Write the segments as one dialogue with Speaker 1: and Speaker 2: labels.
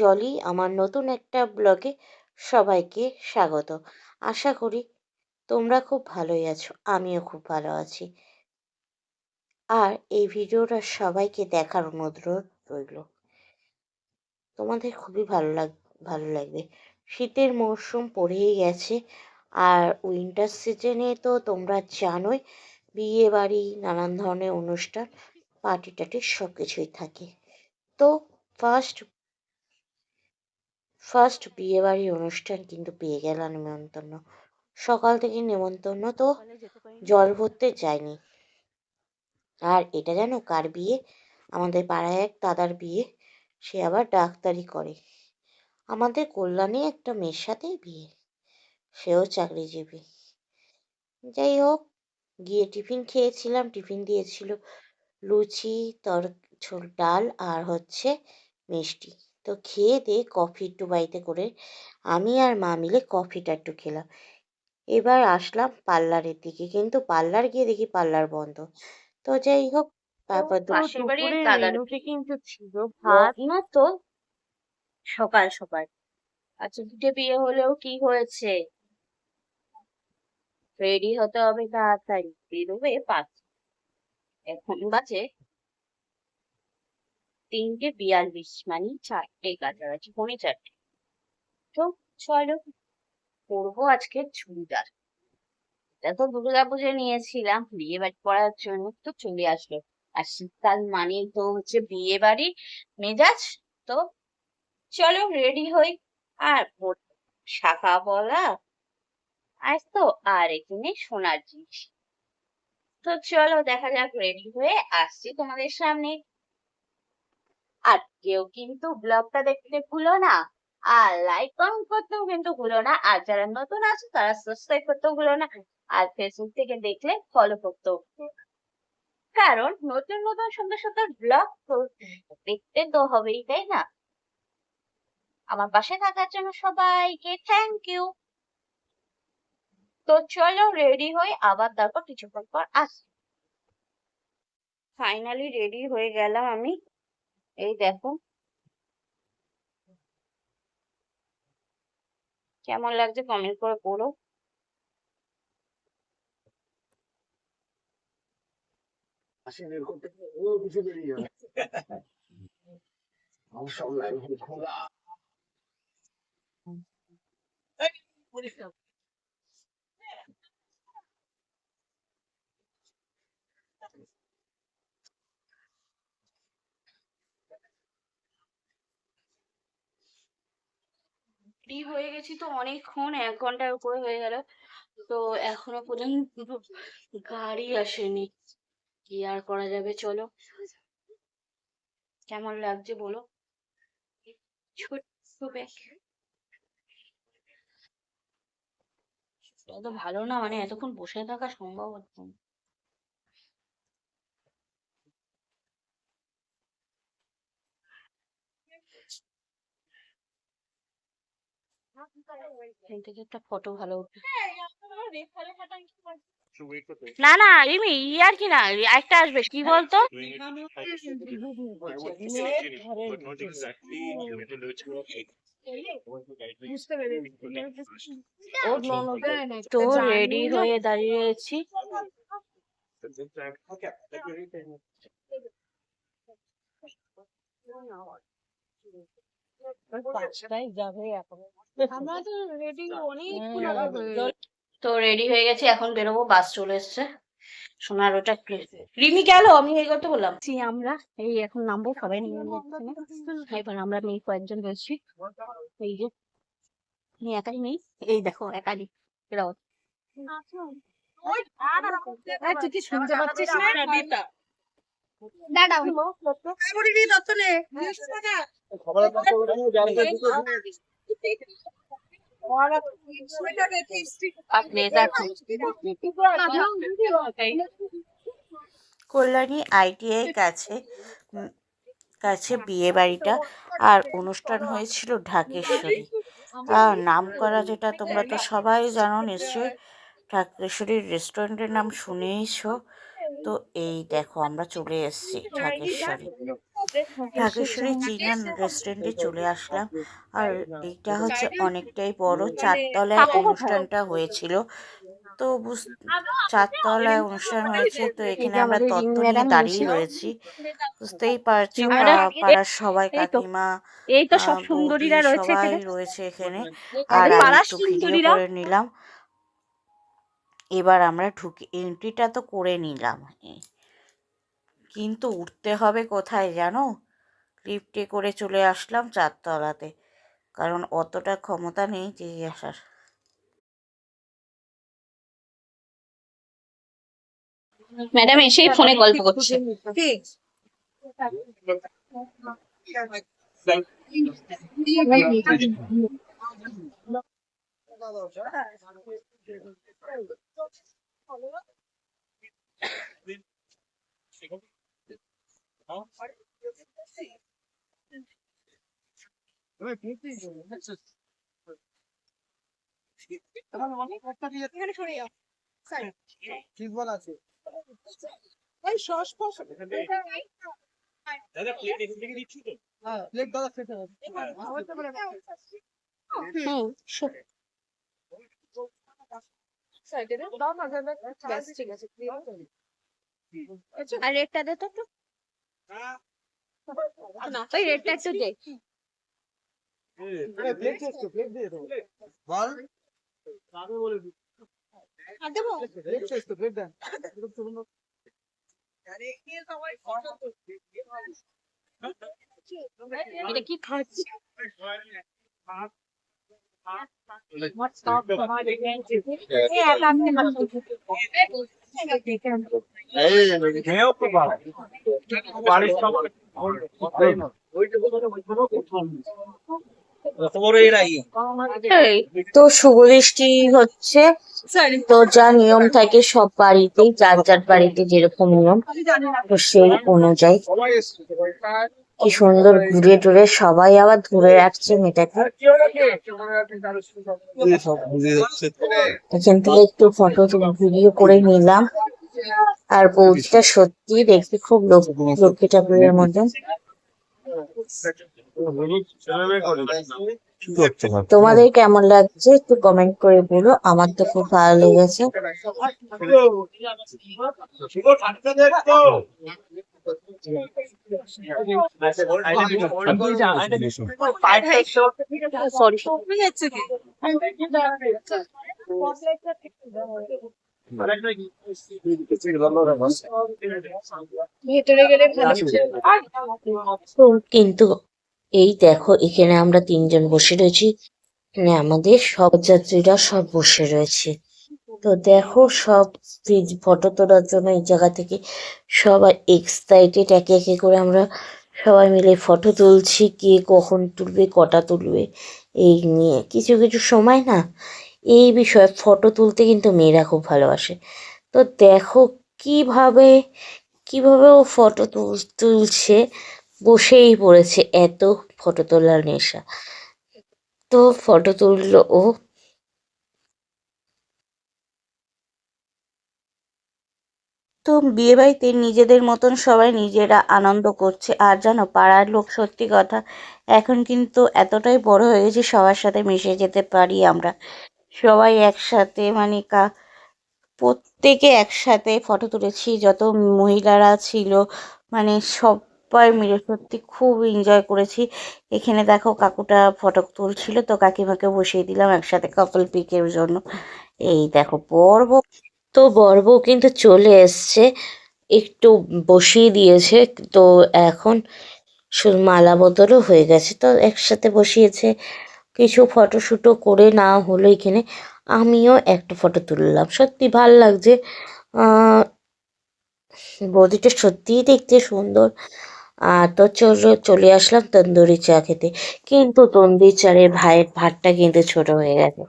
Speaker 1: জলি আমার নতুন একটা ব্লগে সবাইকে স্বাগত। আশা করি তোমরা খুব ভালোই আছো, আমিও খুব ভালো আছি। আর এই ভিডিওটা সবাইকে দেখার অনুরোধ রইল। তোমাদের খুবই ভালো লাগ, ভালো লাগবে। শীতের মরশুম পড়েই গেছে, আর উইন্টার সিজনে তো তোমরা জানোই বিয়ে বাড়ি নানান ধরনের অনুষ্ঠান পার্টি টাটি সব কিছুই থাকে। তো ফার্স্ট ফার্স্ট বিয়েবাড়ি অনুষ্ঠান কিন্তু পেয়ে গেলাম নেমন্তন্ন। সকাল থেকে নেমন্তন্ন তো জল ভরতে যায়নি। আর এটা জানো কার বিয়ে? আমাদের পাড়ায় এক দাদার বিয়ে। সে আবার ডাক্তারি করে। আমাদের কল্যাণে একটা মেয়ের সাথেই বিয়ে। সেও চাকরিজীবী। যাই হোক, গিয়ে টিফিন খেয়েছিলাম, টিফিন দিয়েছিল লুচি, তর ডাল আর হচ্ছে মিষ্টি। তো খেয়ে দিয়ে কফি একটু বাড়িতে করে। আমি আর মা মিলে কফিটা একটু খেলাম। এবার আসলাম পার্লারের দিকে কিন্তু পার্লার গিয়ে দেখি পার্লার বন্ধ। তো যাই হোক তারপর মেনুতে কিন্তু ছিল ভাত।
Speaker 2: না তো সকাল সকাল। আচ্ছা দুটো বিয়ে হলেও কি হয়েছে? রেডি হতে হবে তাড়াতাড়ি। বেরোবে পাঁচ। এখন বাজে তিনটে বিয়াল্লিশ মানে চারটে কাছাকাছি, পৌনে চারটে। তো চলো, পরবো আজকে চুড়িদার। এটা তো দুর্গা পুজো নিয়েছিলাম, বিয়ে বাড়ি করার জন্য তো চলে আসলো। আর শীতকাল মানে তো হচ্ছে বিয়ে বাড়ি, মেজাজ, তো চলো রেডি হই। আর শাখা বলা আজ তো আর এখানে সোনার জিনিস। তো চলো দেখা যাক, রেডি হয়ে আসছি তোমাদের সামনে। আর কেউ কিন্তু ব্লগটা দেখতে ভুলো না। আর লাইক কমেন্ট করতেও কিন্তু ভুলো না। আর যারা নতুন আছে, তারা সাবস্ক্রাইব করতেও ভুলো না। আর ফেসবুক থেকে দেখলে ফলো করতেও কারণ নতুন নতুন, সুন্দর সুন্দর ব্লগ দেখতে তো হবেই, তাই না? আমার পাশে থাকার জন্য সবাইকে থ্যাংক ইউ তো চলো রেডি হই আবার তারপর কিছুক্ষণ পর আসি। ফাইনালি রেডি হয়ে গেলাম আমি। এই দেখো। কেমন লাগছে কমেন্ট করে
Speaker 3: লাইভ খোলা
Speaker 2: রেডি হয়ে গেছি তো অনেকক্ষণ, এক ঘণ্টার উপরে হয়ে গেল। তো এখনও পর্যন্ত গাড়ি আসেনি। কি আর করা যাবে, চলো। কেমন লাগছে বলো? ছোট্ট ব্যাগ। এত ভালো না মানে এতক্ষণ বসে থাকা সম্ভব হচ্ছে না। একটা ফটো ভালো না না, রিমি ইয়ার কি না একটা আসবে, কি বলতো? তো রেডি হয়ে দাঁড়িয়ে রয়েছি। তো রেডি হয়ে গেছি এখন বেরোবো বাস চলে এসছে সোনার ওটা রিমি গেল আমি এই কথা বললাম আমরা এই এখন নামবো সবাই যাচ্ছে এবার আমরা মেয়ে কয়েকজন রয়েছি এই যে আমি একাই নেই এই দেখো একাই এরাও
Speaker 4: তুই কি শুনতে পাচ্ছিস না
Speaker 2: দাঁড়াও
Speaker 1: কল্যাণী আইটিআই কাছে কাছে বিয়ে বাড়িটা আর অনুষ্ঠান হয়েছিল ঢাকেশ্বরী। আর নাম করা যেটা তোমরা তো সবাই জানো নিশ্চয়ই ঢাকেশ্বরীর রেস্টুরেন্টের নাম শুনেইছো। তো এই দেখো আমরা চলে এসেছি ঢাকেশ্বরী। ঢাকেশ্বরী চিকেন রেস্টুরেন্টে চলে আসলাম। আর এটা হচ্ছে অনেকটাই বড়। চারতলায় অনুষ্ঠানটা হয়েছিল। তো চারতলায় অনুষ্ঠান হয়েছে তো এখানে আমরা তত্ত্ব নিয়ে দাঁড়িয়ে রয়েছি। বুঝতেই পারছি পাড়ার সবাই কাকিমা
Speaker 2: এই তো সব সুন্দরীরা রয়েছে
Speaker 1: সবাই
Speaker 2: এখানে।
Speaker 1: রয়েছে এখানে। আর আমি
Speaker 2: পাড়ার
Speaker 1: একটু ভিডিও
Speaker 2: সুন্দরীরা।
Speaker 1: করে নিলাম। এবার আমরা ঢুকে এন্ট্রিটা তো করে নিলাম। কিন্তু উঠতে হবে কোথায় জানো? লিফটে করে চলে আসলাম চারতলাতে কারণ অতটা ক্ষমতা নেই যে আসার।
Speaker 2: ম্যাডাম এসেই ফোনে গল্প করছে।
Speaker 4: ঠিক।
Speaker 3: ঠিক বলা আছে
Speaker 4: এই সস ফস
Speaker 3: দাদা প্লেট এখান থেকে দিচ্ছি তো হ্যাঁ প্লেট দাদা খেতে হবে
Speaker 2: হুম
Speaker 4: সাইডে দাও না যাবে ব্যাস ঠিক আছে
Speaker 2: আর রেটটা দে তো একটু। ওই রেটটা একটু দে
Speaker 3: প্লেট চেষ্টা প্লেট দিয়ে দাও বল আমি বলে দিই
Speaker 4: আর দেবো
Speaker 3: প্লেট চেষ্টা প্লেট দেন
Speaker 2: এটা কি খাচ্ছি
Speaker 3: খেয়েও তো
Speaker 1: তো শুভ দৃষ্টি হচ্ছে, তো যা নিয়ম থাকে সব বাড়িতেই, যার যার বাড়িতে যেরকম নিয়ম, তো সেই অনুযায়ী। কি সুন্দর ঘুরে টুরে সবাই আবার ধরে রাখছে মেয়েটাকে। এখান থেকে একটু ফটো ভিডিও করে নিলাম। আর বৌদিটা সত্যি দেখতে খুব লোক- লক্ষ্মী ঠাকুরের মতন। তোমাদের কেমন লাগছে একটু কমেন্ট করে বলো, আমার তো খুব ভালো লেগেছে। কিন্তু এই দেখো এখানে আমরা তিনজন বসে রয়েছি। আমাদের সব যাত্রীরা সব বসে রয়েছে। তো দেখো সব ফটো তোলার জন্য এই জায়গা থেকে সবাই এক্সাইটেড একে একে করে আমরা সবাই মিলে ফটো তুলছি, কে কখন তুলবে, কটা তুলবে, এই নিয়ে। কিছু কিছু সময় না, এই বিষয়ে ফটো তুলতে কিন্তু মেয়েরা খুব ভালোবাসে। তো দেখো কীভাবে কীভাবে ও ফটো তুল, তুলছে, বসেই পড়েছে এত ফটো তোলার নেশা। তো ফটো তুললো ও তো বিয়ে বাড়িতে নিজেদের মতন সবাই নিজেরা আনন্দ করছে। আর জানো, পাড়ার লোক সত্যি কথা, এখন কিন্তু এতটাই বড় হয়ে গেছে, সবার সাথে মিশে যেতে পারি আমরা। সবাই একসাথে মানে কা, প্রত্যেকে একসাথে ফটো তুলেছি, যত মহিলারা ছিল মানে সবাই মিলে সত্যি খুব এনজয় করেছি। এখানে দেখো, কাকুটা ফটো তুলছিল, তো কাকিমাকে বসিয়ে দিলাম একসাথে কাপল পিকের জন্য। এই দেখো বর বউ তো বর বউ কিন্তু চলে এসছে, একটু বসিয়ে দিয়েছে। তো এখন মালা বদলও হয়ে গেছে। তো একসাথে বসিয়েছে, কিছু ফটোশ্যুটও করে না হলো এখানে আমিও একটা ফটো তুললাম। সত্যি ভালো লাগছে। বৌদিটা সত্যিই দেখতে সুন্দর। আর তো চলো, চলে আসলাম তন্দুরি চা খেতে। কিন্তু তন্দুরি চায়ের ভাইয়ের ভাতটা কিন্তু ছোট হয়ে গেছে।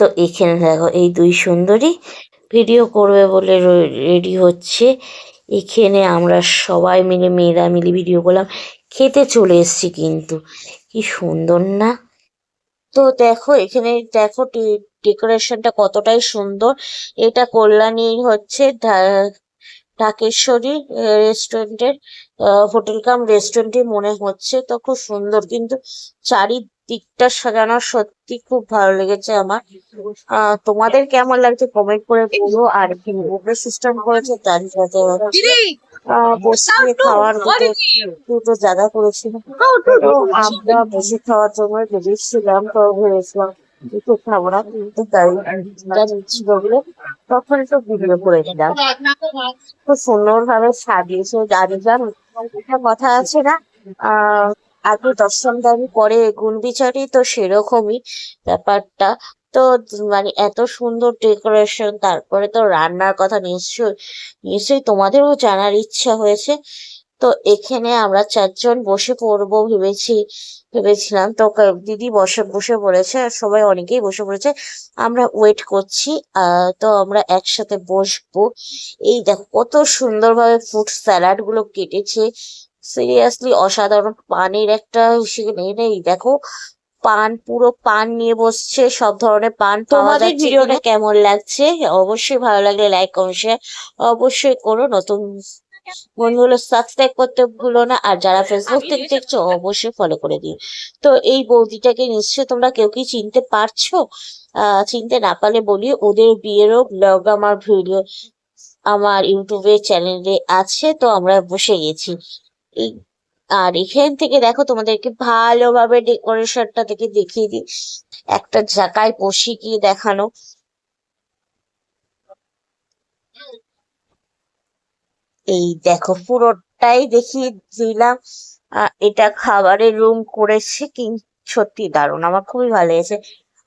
Speaker 1: তো এখানে দেখো, এই দুই সুন্দরী ভিডিও করবে বলে রেডি হচ্ছে। এখানে আমরা সবাই মিলে, মেয়েরা মিলে ভিডিও করলাম। খেতে চলে এসেছি কিন্তু, কি সুন্দর না? তো দেখো, এখানে দেখো ডেকোরেশনটা কতটাই সুন্দর। এটা কল্যাণী হচ্ছে ঢাকেশ্বরী রেস্টুরেন্টের হোটেল কাম রেস্টুরেন্টই মনে হচ্ছে। তো খুব সুন্দর কিন্তু চারিদিকটা সাজানো সত্যি খুব ভালো লেগেছে আমার। আহ তোমাদের কেমন লাগছে কমেন্ট করে বলো আর কি বুফে সিস্টেম করেছে তার সাথে বসে খাওয়ার দুটো জায়গা করেছিল আমরা বসে খাওয়ার জন্য বেরিয়েছিলাম তো ভেবেছিলাম কিছু খাব না কিন্তু গাড়িটা নিচ্ছিল বলে তখন একটু ভিডিও করে দিলাম। খুব সুন্দর ভাবে সাজিয়েছে জানি জানো কথা আছে না। আহ আগে দশম দর্শনদারি পরে গুণ বিচারি তো সেরকমই ব্যাপারটা। তো মানে এত সুন্দর ডেকোরেশন তারপরে তো রান্নার কথা নিশ্চয়ই নিশ্চয়ই তোমাদেরও জানার ইচ্ছা হয়েছে। তো এখানে আমরা চারজন বসে পড়ব ভেবেছি, ভেবেছিলাম তো দিদি বসে বসে পড়েছে, আর সবাই অনেকেই বসে পড়েছে। আমরা ওয়েট করছি তো আমরা একসাথে বসবো। এই দেখো কত সুন্দরভাবে ফুড স্যালাডগুলো কেটেছে। সিরিয়াসলি অসাধারণ পানের একটা এই দেখো। পান পুরো পান নিয়ে বসছে সব ধরনের পান তোমাদের ভিডিওটা কেমন লাগছে? অবশ্যই ভালো লাগলে লাইক কমেন্ট শেয়ার অবশ্যই করো নতুন বন্ধুগুলো সাবস্ক্রাইব করতে ভুলো না। আর যারা ফেসবুক থেকে দেখছ অবশ্যই ফলো করে দিও। তো এই বৌদিটাকে নিশ্চয়ই তোমরা কেউ কি চিনতে পারছ? আহ চিনতে না পারলে বলি ওদের বিয়েরও ব্লগ আমার ভিডিও আমার ইউটিউবে চ্যানেলে আছে তো আমরা বসে গেছি। আর এখান থেকে দেখো তোমাদেরকে ভালোভাবে ডেকোরেশনটা থেকে দেখিয়ে দিই। একটা জায়গায় বসে গিয়ে দেখানো। এই দেখো পুরোটাই দেখিয়ে দিলাম। এটা খাবারের রুম করেছে কিন্তু সত্যি দারুণ, আমার খুবই ভালো লেগেছে।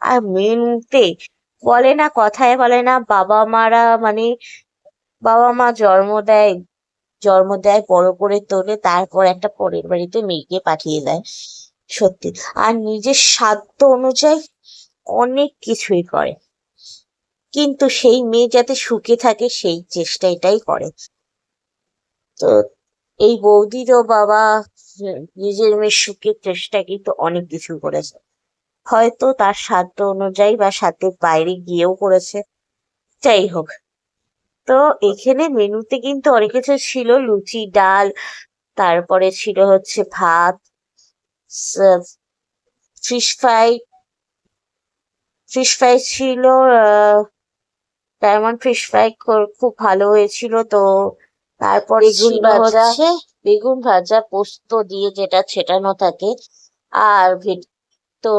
Speaker 1: আর মেনুতে বলে না, কথায় বলে না বাবা মারা মানে বাবা মা জন্ম দেয় জন্ম দেয়, বড় করে তোলে, তারপর একটা পরের বাড়িতে মেয়েকে পাঠিয়ে দেয়। সত্যি। আর নিজের সাধ্য অনুযায়ী অনেক কিছুই করে। কিন্তু সেই মেয়ে যাতে সুখে থাকে, সেই চেষ্টা এটাই করে। তো এই বৌদিরও বাবা, নিজের মেয়ের সুখের চেষ্টা কিন্তু অনেক কিছু করেছে। হয়তো তার সাধ্য অনুযায়ী বা সাধ্যের বাইরে গিয়েও করেছে। যাই হোক। তো এখানে মেনুতে কিন্তু অনেক কিছু ছিল লুচি ডাল তারপরে ছিল হচ্ছে ভাত ফিশ ফ্রাই ফিশ ফ্রাই ছিল ডায়মন্ড ফিশ ফ্রাই খুব ভালো হয়েছিল তো তারপরে
Speaker 2: বেগুন ভাজা।
Speaker 1: বেগুন ভাজা পোস্ত দিয়ে যেটা ছেটানো থাকে আর তো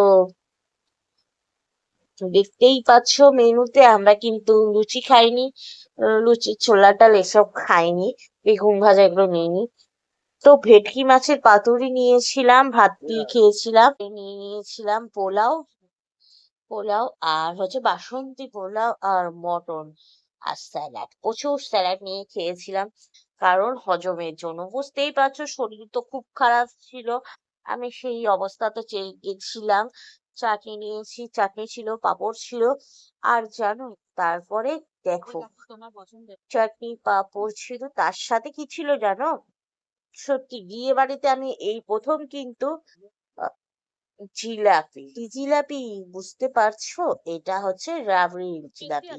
Speaker 1: দেখতেই পাচ্ছ মেনুতে আমরা কিন্তু লুচি খাইনি। লুচি ছোলা ডাল এসব খাইনি। বেগুন ভাজা এগুলো নিইনি। তো ভেটকি মাছের পাতুরি নিয়েছিলাম ভাত দিয়ে খেয়েছিলাম। নিয়ে নিয়েছিলাম পোলাও পোলাও আর হচ্ছে বাসন্তী পোলাও আর মটন আর স্যালাড। প্রচুর স্যালাড নিয়ে খেয়েছিলাম। কারণ হজমের জন্য। বুঝতেই পারছ শরীর তো খুব খারাপ ছিল। আমি সেই অবস্থাতে চেয়ে গেছিলাম। চাটনি নিয়েছি চাটনি ছিল পাঁপড় ছিল। আর জানো তারপরে দেখো চাটনি পাঁপড় ছিল তার সাথে কি ছিল জানো? সত্যি বিয়ে বাড়িতে আমি এই প্রথম কিন্তু জিলাপি। জিলাপি বুঝতে পারছ? এটা হচ্ছে রাবড়ি জিলাপি।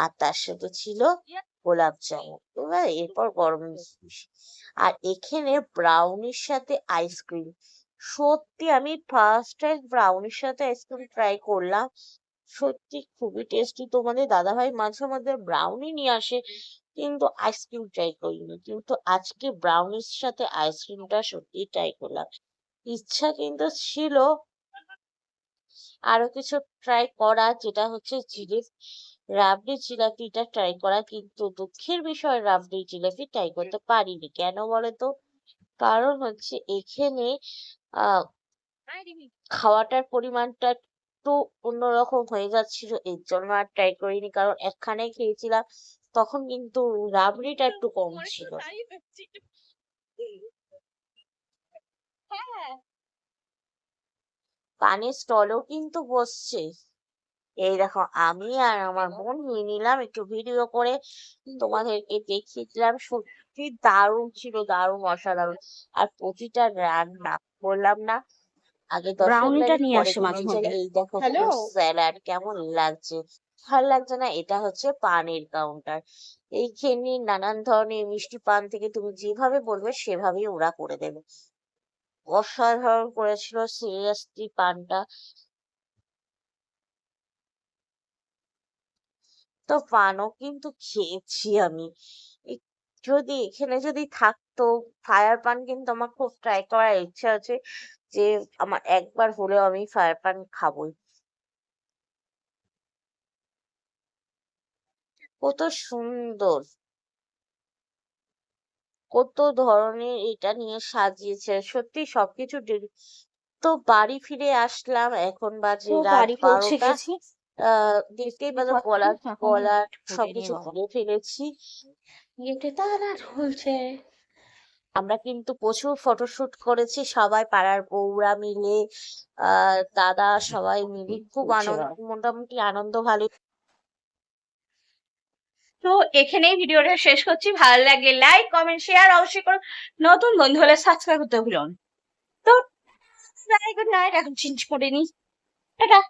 Speaker 1: আর তার সাথে ছিল গোলাপ জামুন। এবার এরপর গরম আর এখানে ব্রাউনির সাথে আইসক্রিম সত্যি আমি ফার্স্ট টাইম ব্রাউনির সাথে আইসক্রিম ট্রাই করলাম। সত্যি খুবই টেস্টি তোমাদের দাদাভাই মাঝে মধ্যে ব্রাউনি নিয়ে আসে, কিন্তু আইসক্রিম ট্রাই করিনি। কিন্তু আজকে ব্রাউনির সাথে আইসক্রিমটা সত্যি ট্রাই করলাম। ইচ্ছা কিন্তু ছিল আরও কিছু ট্রাই করা যেটা হচ্ছে জিলেপি, রাবড়ি জিলাপিটা ট্রাই করা কিন্তু দুঃখের বিষয় রাবড়ি জিলাপি ট্রাই করতে পারিনি। কেন বলো তো কারণ হচ্ছে এখানে খাওয়াটার পরিমাণটা একটু অন্যরকম হয়ে যাচ্ছিল এর জন্য আর ট্রাই করিনি। কারণ একখানে খেয়েছিলাম তখন কিন্তু রাবড়িটা একটু কম ছিল। পানের স্টলও কিন্তু বসছে। এই দেখো আমি আর আমার বোন নিয়ে নিলাম একটু ভিডিও করে তোমাদেরকে দেখিয়েছিলাম সত্যি দারুণ ছিল দারুণ অসাধারণ। আর প্রতিটা রান্না বললাম না। আগে
Speaker 2: ব্রাউনিটা নিয়ে আসে মাঝে মধ্যে।
Speaker 1: এই দেখো স্যালাড কেমন লাগছে। ভালো লাগছে না? এটা হচ্ছে পানের কাউন্টার এইখানে নানান ধরনের মিষ্টি পান থেকে তুমি যেভাবে বলবে সেভাবেই ওরা করে দেবে। অসাধারণ করেছিল সিরিয়াসলি পানটা। তো পানও কিন্তু খেয়েছি আমি। যদি এখানে যদি থাকতো ফায়ার পান কিন্তু আমার খুব ট্রাই করার ইচ্ছা আছে যে আমার একবার হলেও আমি ফায়ার পান খাবোই। কত সুন্দর। কত ধরনের এটা নিয়ে সাজিয়েছে। সত্যি সবকিছু তো বাড়ি ফিরে আসলাম এখন বাজে
Speaker 2: তো
Speaker 1: রাত
Speaker 2: বাড়ি পৌঁছে
Speaker 1: বারোটা। দেখতেই পেল
Speaker 2: কথা?
Speaker 1: গলা
Speaker 2: এখন
Speaker 1: গলা
Speaker 2: ফুটিয়ে
Speaker 1: সবকিছু। খুলে ফেলেছি।
Speaker 2: তালা ঝুলছে
Speaker 1: আমরা কিন্তু প্রচুর ফটোশুট করেছি সবাই পাড়ার বউরা মিলে আহ দাদা সবাই মিলে খুব আনন্দ মোটামুটি আনন্দ ভালো।
Speaker 2: তো এখানেই ভিডিওটা শেষ করছি ভালো লাগে লাইক কমেন্ট শেয়ার অবশ্যই করো। নতুন বন্ধু হলে সাবস্ক্রাইব করতে ভুলুন তো গুড নাইট এখন চেঞ্জ করে নি টাটা।